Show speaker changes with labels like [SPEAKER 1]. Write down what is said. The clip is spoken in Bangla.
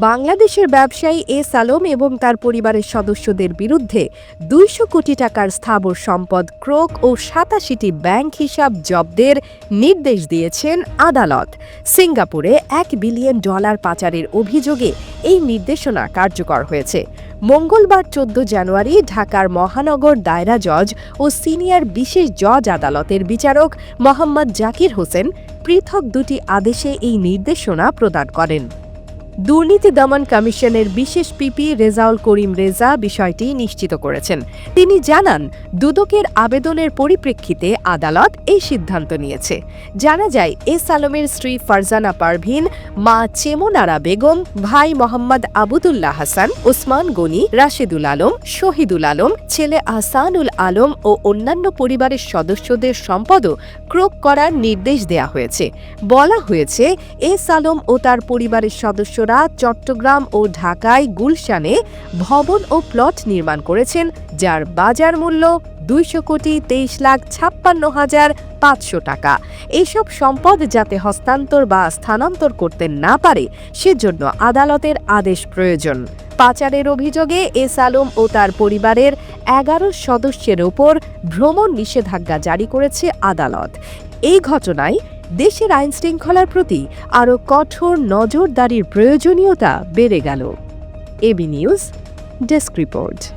[SPEAKER 1] বাংলাদেশের ব্যবসায়ী এ সালোম এবং তার পরিবারের সদস্যদের বিরুদ্ধে দুইশো কোটি টাকার স্থাবর সম্পদ, ক্রোক ও সাতাশিটি ব্যাংক হিসাব জব্দের নির্দেশ দিয়েছেন আদালত। সিঙ্গাপুরে এক বিলিয়ন ডলার পাচারের অভিযোগে এই নির্দেশনা কার্যকর হয়েছে। মঙ্গলবার চোদ্দ জানুয়ারি ঢাকার মহানগর দায়রা জজ ও সিনিয়র বিশেষ জজ আদালতের বিচারক মোহাম্মদ জাকির হোসেন পৃথক দুটি আদেশে এই নির্দেশনা প্রদান করেন। দুর্নীতি দমন কমিশনের বিশেষ পিপি রেজাউল করিম রেজা বিষয়টি নিশ্চিত করেছেন। তিনি জানান, দুদকের আবেদনের পরিপ্রেক্ষিতে আদালত এই সিদ্ধান্ত নিয়েছে। জানা যায় এস আলমের স্ত্রী ফারজানা পারভিন, মা চেমনারা বেগম, ভাই মোহাম্মদ আবুদুল্লাহ হাসান, ওসমান গনি, রাশেদুল আলম, শহীদুল আলম, ছেলে আহসানুল আলম ও অন্যান্য পরিবারের সদস্যদের সম্পদও ক্রোক করার নির্দেশ দেয়া হয়েছে। বলা হয়েছে এস আলম ও তার পরিবারের সদস্যরা চট্টগ্রাম ও ঢাকায় গুলশানে ভবন ও প্লট নির্মাণ করেছেন, যার বাজার মূল্য দুইশো কোটি তেইশ লাখ ছাপ্পান্ন হাজার পাঁচশো টাকা। এইসব সম্পদ যাতে হস্তান্তর বা স্থানান্তর করতে না পারে, সেজন্য আদালতের আদেশ প্রয়োজন। পাচারের অভিযোগে এস আলম ও তার পরিবারের এগারো সদস্যের ওপর ভ্রমণ নিষেধাজ্ঞা জারি করেছে আদালত। এই ঘটনায় দেশের আইন শৃঙ্খলার প্রতি আরও কঠোর নজরদারির প্রয়োজনীয়তা বেড়ে গেল। AB news desk report.